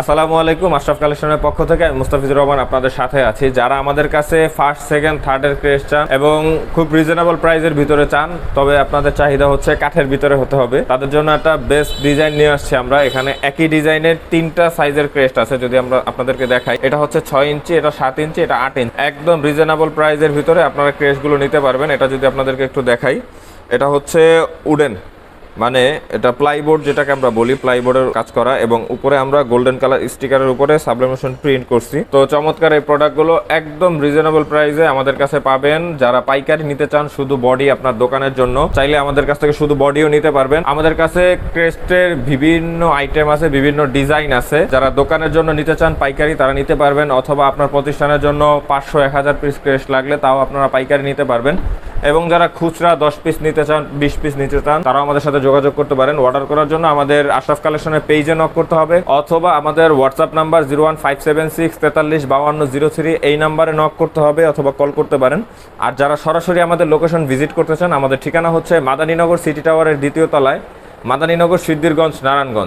আসসালামু আলাইকুম, আশরাফ কালেকশনের পক্ষ থেকে মুস্তাফিজুর রহমান আপনাদের সাথে আছি। যারা আমাদের কাছে ফার্স্ট সেকেন্ড থার্ডের ক্রেস চান এবং খুব রিজনেবল প্রাইজের ভিতরে চান, তবে আপনাদের চাহিদা হচ্ছে কাঠের ভিতরে হতে হবে। তাদের জন্য একটা বেস্ট ডিজাইন নিয়ে আসছি আমরা। এখানে একই ডিজাইনের তিনটা সাইজের ক্রেস্ট আছে, যদি আমরা আপনাদেরকে দেখাই। এটা হচ্ছে ছয় ইঞ্চি, এটা সাত ইঞ্চি, এটা আট ইঞ্চি। একদম রিজনেবল প্রাইজের ভিতরে আপনারা ক্রেস্টগুলো নিতে পারবেন। এটা যদি আপনাদেরকে একটু দেখাই, এটা হচ্ছে উডেন মানে এটা প্লাইবোর্ড যেটাকে আমরা বলি প্লাইবোর্ডের কাজ করা এবং উপরে আমরা গোল্ডেন কালার স্টিকারের উপরে সাবলিমেশন প্রিন্ট করছি। তো চমৎকার এই প্রোডাক্টগুলো একদম রিজনেবল প্রাইসে আমাদের কাছে পাবেন। যারা পাইকারি নিতে চান, শুধু বডি আপনার দোকানের জন্য। চাইলে আমাদের কাছ থেকে শুধু বডিও নিতে পারবেন। আমাদের কাছে ক্রেস্টের বিভিন্ন আইটেম আছে, বিভিন্ন ডিজাইন আছে। যারা দোকানের জন্য নিতে চান, পাইকারি তারা নিতে পারবেন। অথবা আপনার প্রতিষ্ঠানের জন্য পাঁচশো, এক হাজার পিস ক্রেস্ট লাগলে তাও আপনারা পাইকারি নিতে পারবেন। এবং যারা খুচরা দশ পিস নিতে চান, বিশ পিস নিতে চান, তারাও আমাদের সাথে যোগাযোগ করতে পারেন। অর্ডার করার জন্য আমাদের আশরাফ কালেকশনের পেজে নক করতে হবে, অথবা আমাদের WhatsApp number zero one five seven six তেতাল্লিশ বাউান্ন জিরো থ্রি এই নাম্বারে নক করতে হবে অথবা কল করতে পারেন। আর যারা সরাসরি আমাদের লোকেশন ভিজিট করতে চান, আমাদের ঠিকানা হচ্ছে মাদানীনগর সিটি টাওয়ারের দ্বিতীয় তলায়, মাদানীনগর সিদ্ধিরগঞ্জ, নারায়ণগঞ্জ।